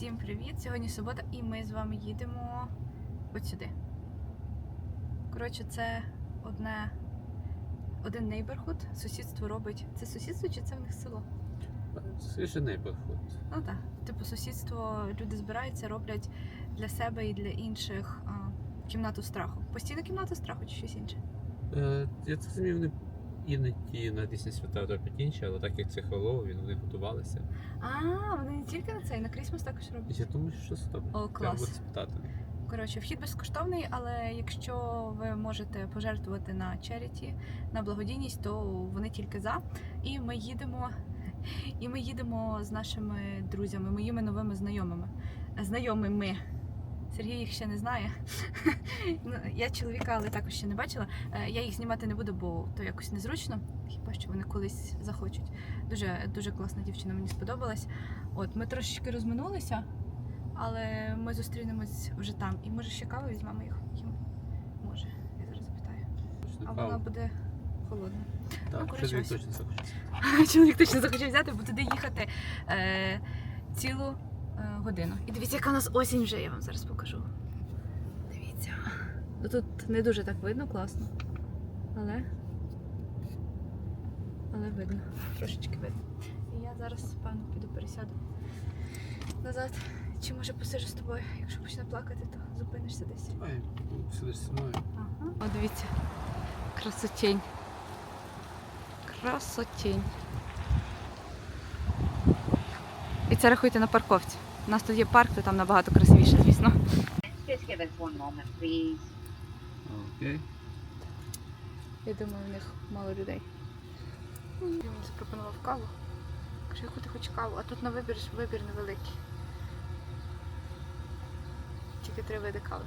Всім привіт! Сьогодні субота, і ми з вами їдемо от сюди. Коротше, це одне, один нейборхуд. Сусідство робить. Це сусідство чи це в них село? Свіже neighborhood. Ну так. Типу, сусідство, люди збираються, роблять для себе і для інших а, кімнату страху. Постійно кімнату страху чи щось інше? Е, я так розумію, вони іноді на різні свята роблять інші, але так як це Хеллоуін, вони готувалися. А, вони не тільки на це, і на Крісмас також роблять. я думаю, що це добре. О, Треба буде спитати. Коротше, вхід безкоштовний, але якщо ви можете пожертвувати на charity, на благодійність, то вони тільки за. І ми їдемо, і ми їдемо з нашими друзями, моїми новими знайомими. Знайомими. Сергій їх ще не знає. Ну, Я чоловіка, але також ще не бачила. Е, Я їх знімати не буду, бо то якось незручно. Хіба що вони колись захочуть. Дуже, дуже класна дівчина, мені сподобалась. От ми трошечки розминулися, але ми зустрінемось вже там. І може ще каву візьмемо їх? Може, я зараз запитаю. А вона буде холодна. ну, Так, він ось. точно захочеться. Чоловік точно захоче взяти, бо туди їхати е, цілу годину. І дивіться, яка у нас осінь вже, я вам зараз покажу. Дивіться. Ну, Тут не дуже так видно класно. Але. Але видно. Трошечки видно. І я зараз, певно, піду пересяду назад. Чи може посижу з тобою? Якщо почне плакати, то зупинишся десь. Ой, сидиш зі мною. Ага. О, дивіться. Красотень. Красотень. І це рахуйте на парковці. У нас тут є парк, то там набагато красивіше, звісно. Окей. Я думаю, в них мало людей. Він мені запропонував каву. Каже, яку ти хочеш каву, а тут на вибір вибір невеликий. Тільки три види кави.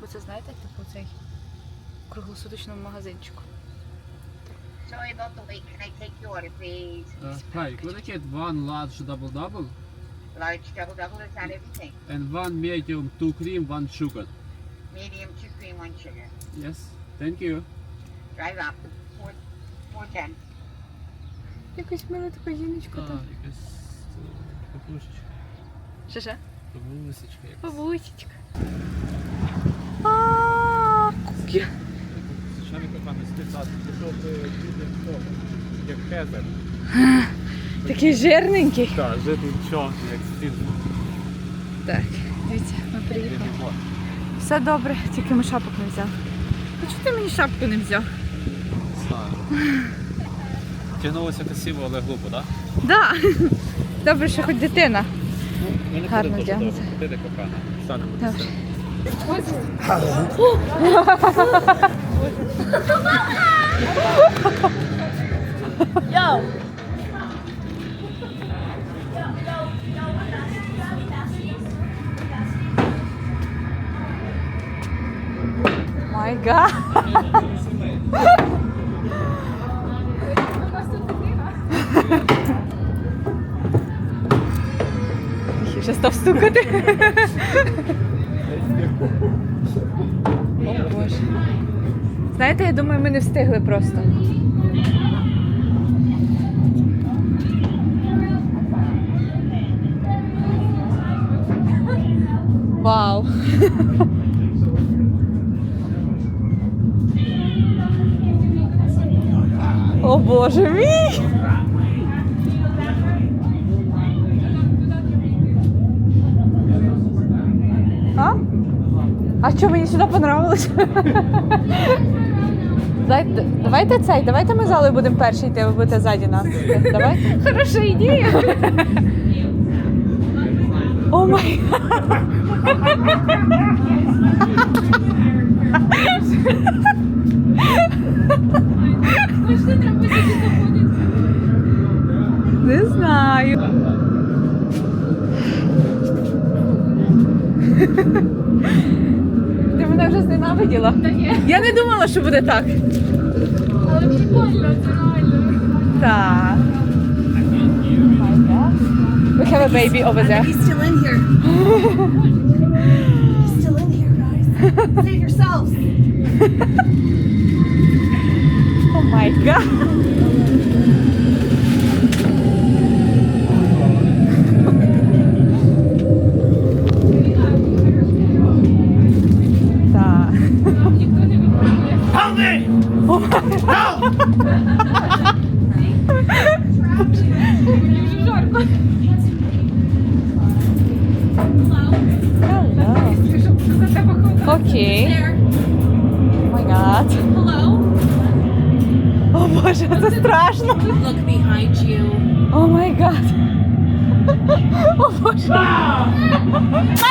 Бо це знаєте, типу цей круглосуточному магазинчику. Sorry about the wait. Can I take your order, please? Uh, hi, could I get one large double double and one medium two cream, one sugar? Medium, two cream, one sugar. Yes, thank you. Drive up. Four, four ten. Якась мила така жіночка А, там. якась е, бабусечка. Що ще? Бабусечка якась. Бабусечка. А, куки. Звичайно, коханий, спитати, пішов діти хто? Як Хезер. Такий жирненький. Так, жити чорний, як стіл. Так, дивіться, ми приїхали. Все добре, тільки ми шапок не взяли. А чого ти мені шапку не взяв? Знаю. Тягнулося красиво, але глупо, так? Да. Добре, що хоч дитина. Ми не Гарно довго ходити, кохана. Станемо Добре. десь. Май гад. Вже став стукати. О, Боже. Знаєте, я думаю, ми не встигли просто. Вау. Боже мій! А? А що мені сюди понравилось? Дайте, давайте цей, давайте ми залою будемо перші йти, ви будете ззаді нас. Давай. Хороша ідея. О май. Не знаю. Ти мене вже зненавиділа? Я не думала, що буде так. Але прикольно, це реально. Так. We have a baby over there. He's still in here. He's still in here, guys. Save yourselves. Oh my god. Боже, це страшно. Look behind you. О май гад. О боже. Це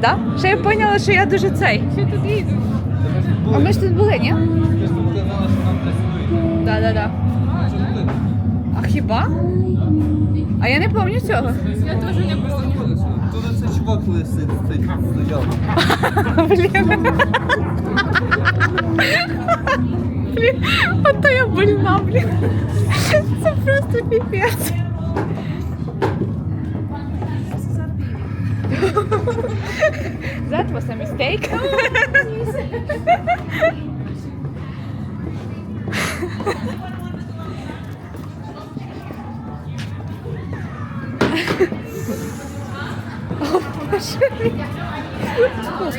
да? Ще я поняла, що я дуже цей. Ще тут їду. А ми ж тут були, ні? Да, да, да. А хіба? А я не пам'ятаю цього. Я теж не пам'ятаю. Тут цей чувак лисий стояв. Блін. Блін, ото я больна, блін. Це просто піпець. That was a mistake.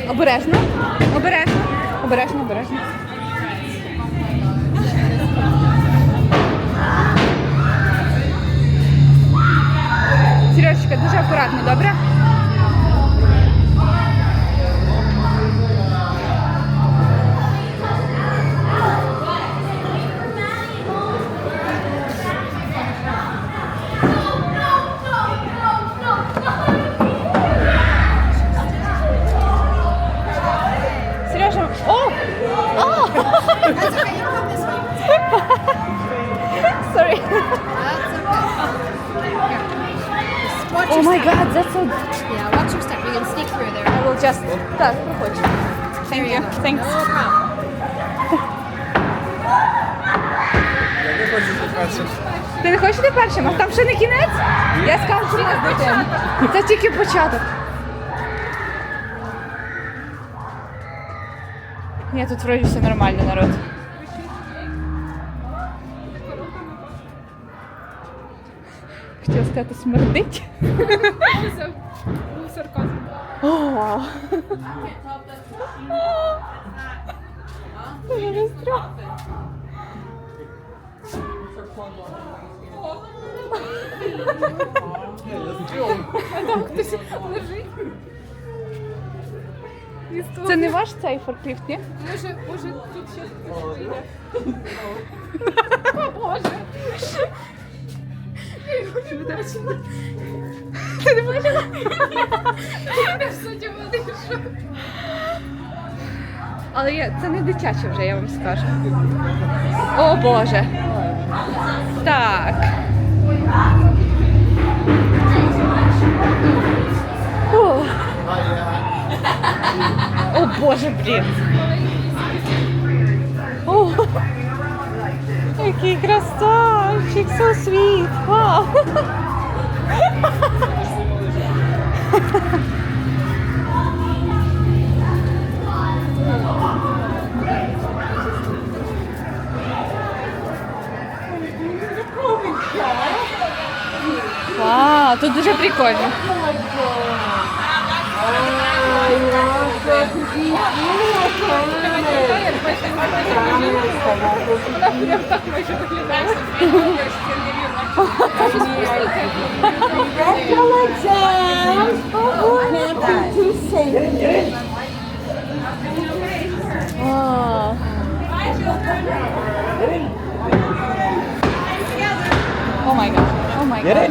Обережно. Обережно. Обережно, обережно. Сережечка, дуже акуратно, добре? Oh my god, that's so... Yeah, watch your step. You can sneak through there. I will just... Так, проходь. Thank you. Thanks. No problem. Ти не хочеш йти першим? А там ще не кінець? Я скажу, що нас дитина. Це тільки початок. Ні, тут вроді все нормально, народ. Хотіла сказати, смердить. Це був сарказм. Не. Там хтось лежить. Це не ваш цей форкліфт, ні? Може, може тут ще хтось прийде. О, Боже. Ти не бачила? Але я, це не дитяче вже, я вам скажу. О Боже. Так. О, О Боже, блін. Який красавчик, so sweet. Вау. Вау, тут дуже прикольно. Вау. О май гад. О май гад.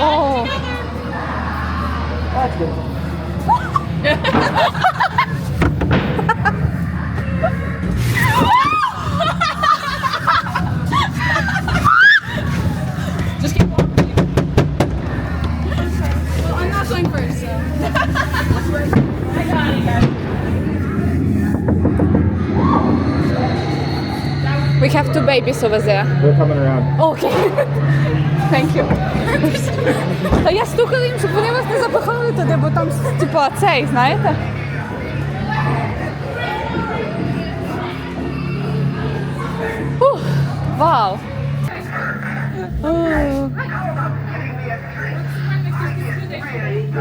О. I'm babies over there. They're coming around. Окей. Thank you. Та я стукала їм, щоб вони вас не запихали туди, бо там, типа, цей, знаєте? Вау!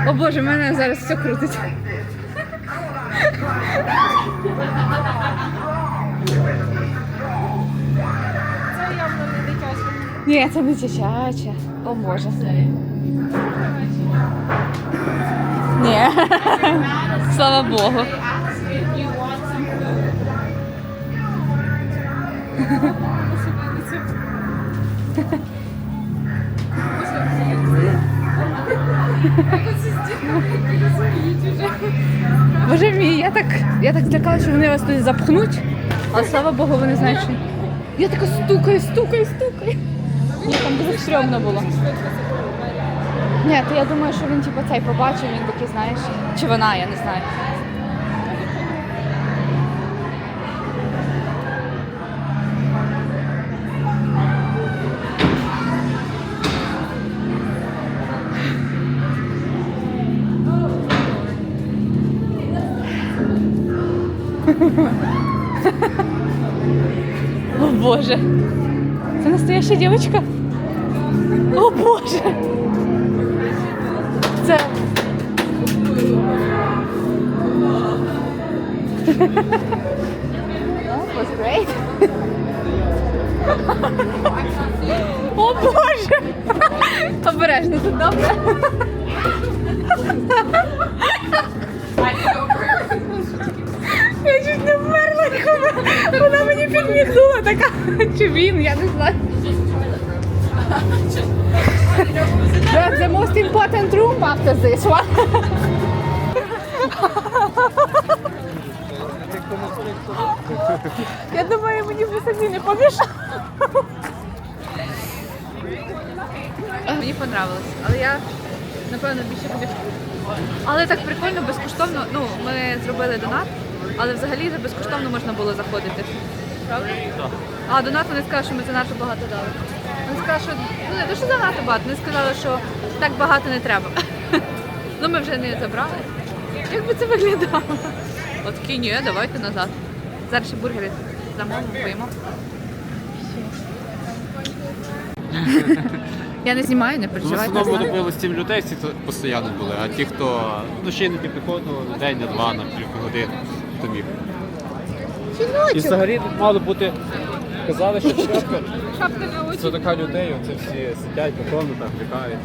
О боже, мене зараз все крутить. Ні, це не чача. О боже. Ні. Слава Богу. Боже мій, я так, я так злякалася, що вони вас тут запхнуть, але слава Богу, вони знають, що. Я така стукаю, стукаю, стукаю. Ні, там дуже стрьомно було. Ні, то я думаю, що він типу цей побачив, він такий, знаєш. Чи вона, я не знаю. О боже. Це настояща дівчинка? Боже. Це. That was great. О боже! Обережно тут добре. Я чуть не вмерла, вона мені підмігнула така. Чи він, я не знаю. That's the most important room after this one. Я думаю, мені би самі не помішало. Мені понравилось, але я напевно більше ходив. Але так прикольно, безкоштовно. Ну, ми зробили донат, але взагалі за безкоштовно можна було заходити. Правда? А донат вони сказали, що ми занадто багато дали. Вони сказали, що ну не те, що занадто багато, вони сказали, що так багато не треба. Ну ми вже не забрали. Як би це виглядало? От такі, ні, давайте назад. Зараз ще бургери замовимо, поїмо. Я не знімаю, не В переживайте. основному знаю. робили з тим людей, ці хто постійно були, а ті, хто ну, ще іноді приходили на день, на два, на кілька годин, то міг. І взагалі тут мало бути. Казали, що шапка Шапка на очі. це така людей, оце всі сидять по комнатах, лякають.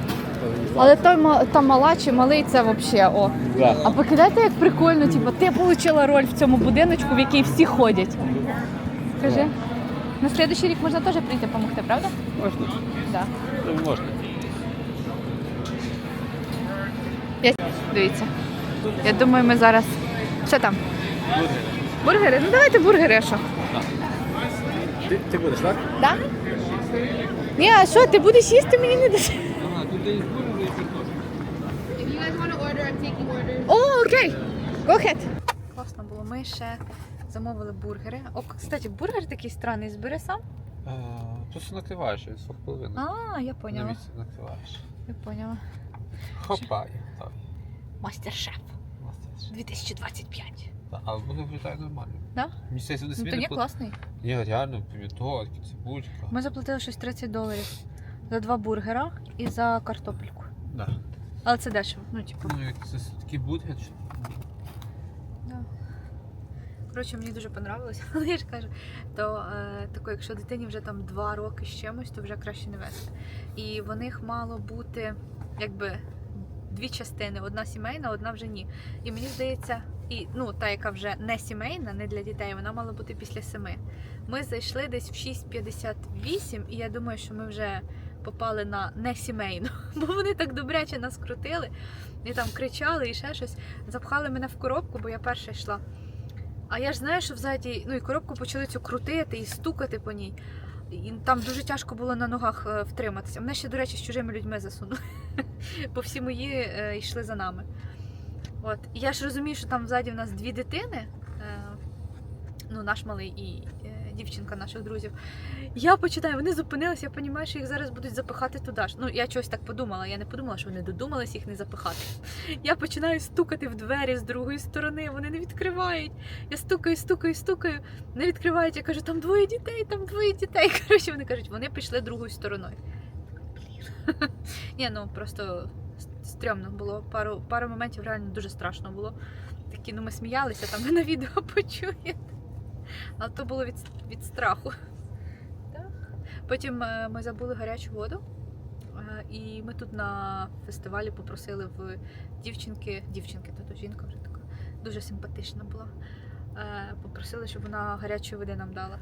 Але той ма- та мала чи малий це взагалі о. Да. А покидайте, як прикольно, типу, ти отримала роль в цьому будиночку, в який всі ходять. Скажи. На слідуючий рік можна теж прийти допомогти, правда? Можна? Да. Ну, можна. Я... Дивіться. Я думаю, ми зараз. Що там? Бургери? Ну давайте бургери, а що? Ти, ти будеш, так? Да? Ні, а що, ти будеш їсти, мені не даш. If you guys want to order, I'm taking orders. О, окей. Go ahead. Класно було. Ми ще замовили бургери. О, кстати, бургер такий странний, збери сам. Просто накриваєш, він сок половину. А, я На поняла. місці накриваєш. Я поняла. Хопа, так. Мастер-шеф 2025. Та, Але воно виглядає нормально. Да? Мені здається, вони Ну собі то не ні, плат- класний. Ні, реально, помідорки, цибулька. Ми заплатили щось 30 доларів за два бургера і за картопельку. Да. Але це дешево. Ну, типу. Ну, як це такий бургер, що Коротше, мені дуже понравилось, але я ж кажу, то е, тако, якщо дитині вже там два роки з чимось, то вже краще не вести. І в них мало бути якби дві частини: одна сімейна, одна вже ні. І мені здається, і ну та, яка вже не сімейна, не для дітей, вона мала бути після семи. Ми зайшли десь в 6.58, і я думаю, що ми вже попали на несімейну, бо вони так добряче нас крутили і там кричали і ще щось. Запхали мене в коробку, бо я перша йшла. А я ж знаю, що взаді, ну і коробку почали цю крутити і стукати по ній. І там дуже тяжко було на ногах е, втриматися. Мене ще, до речі, з чужими людьми засунули. Бо всі мої е, йшли за нами. От. І я ж розумію, що там ззаді в нас дві дитини. Е, Ну, наш малий і е, дівчинка наших друзів. Я починаю, вони зупинилися, я розумію, що їх зараз будуть запихати туди ж. Ну, я чогось так подумала. Я не подумала, що вони додумались їх не запихати. Я починаю стукати в двері з другої сторони, вони не відкривають. Я стукаю, стукаю, стукаю, не відкривають. Я кажу, там двоє дітей, там двоє дітей. Коротше, вони кажуть, вони пішли другою стороною. Ні, ну просто стрьомно було. Пару, пару моментів реально дуже страшно було. Такі, ну ми сміялися, там ви на відео почуєте. Але то було від, від страху. Потім е, ми забули гарячу воду. е, І ми тут на фестивалі попросили в дівчинки, дівчинки, то, жінка вже така, дуже симпатична була. е, Попросили, щоб вона гарячої води нам дала.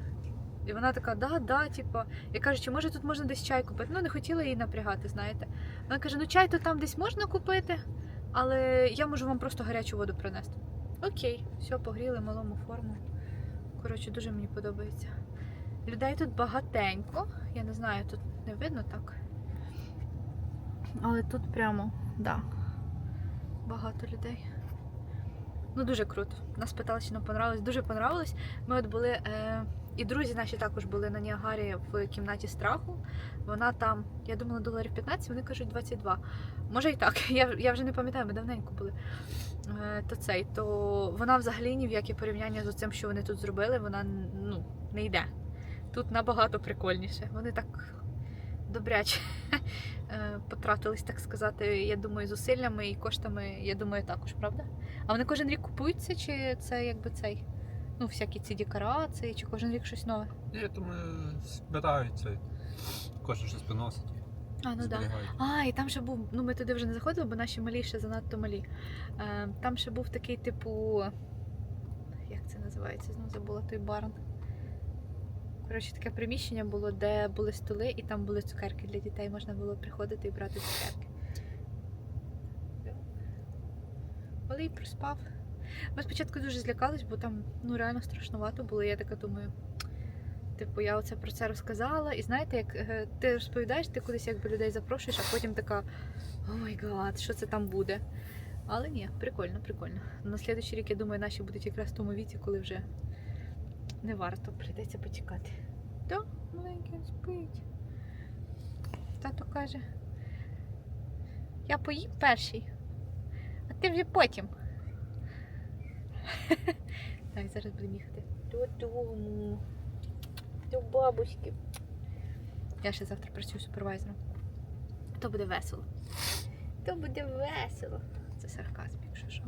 І вона така, да, да, типа. Я кажу, чи може тут можна десь чай купити? Ну, не хотіла її напрягати, знаєте. Вона каже, ну чай то там десь можна купити, але я можу вам просто гарячу воду принести. Окей, все, погріли малому форму. Коротше, дуже мені подобається. Людей тут багатенько. Я не знаю, тут не видно так. Але тут прямо, да. Багато людей. Ну, дуже круто. Нас питали, чи нам понравилось. Дуже понравилось. Ми от були. Е... І друзі наші також були на Ніагарі в кімнаті страху. Вона там, я думала, доларів 15, вони кажуть 22. Може і так. Я, я вже не пам'ятаю, ми давненько були. Е, то цей, то вона взагалі ні в яке порівняння з тим, що вони тут зробили, вона ну, не йде. Тут набагато прикольніше. Вони так добряче е, потратились, так сказати, я думаю, зусиллями і коштами, я думаю, також, правда? А вони кожен рік купуються, чи це якби цей? Ну, всякі ці декорації, чи кожен рік щось нове? Я думаю, збираються. Кожен щось приносить. А, ну так. Да. А, і там ще був, ну ми туди вже не заходили, бо наші малі ще занадто малі. Е, там ще був такий, типу. Як це називається? Знову забула той барн. Коротше, таке приміщення було, де були столи, і там були цукерки для дітей. Можна було приходити і брати цукерки. Малий проспав. Ми спочатку дуже злякались, бо там ну реально страшнувато було. Я така думаю. Типу, я оце про це розказала, і знаєте, як е, ти розповідаєш, ти кудись якби людей запрошуєш, а потім така о май гад, що це там буде. Але ні, прикольно, прикольно. На слідуючий рік, я думаю, наші будуть якраз в тому віці, коли вже не варто, прийдеться почекати. То маленький спить. Тато каже. Я поїм перший, а ти вже потім. Так, зараз будемо їхати додому до бабуськи. Я ще завтра працюю супервайзером. То буде весело. То буде весело. Це сарказм, якщо що.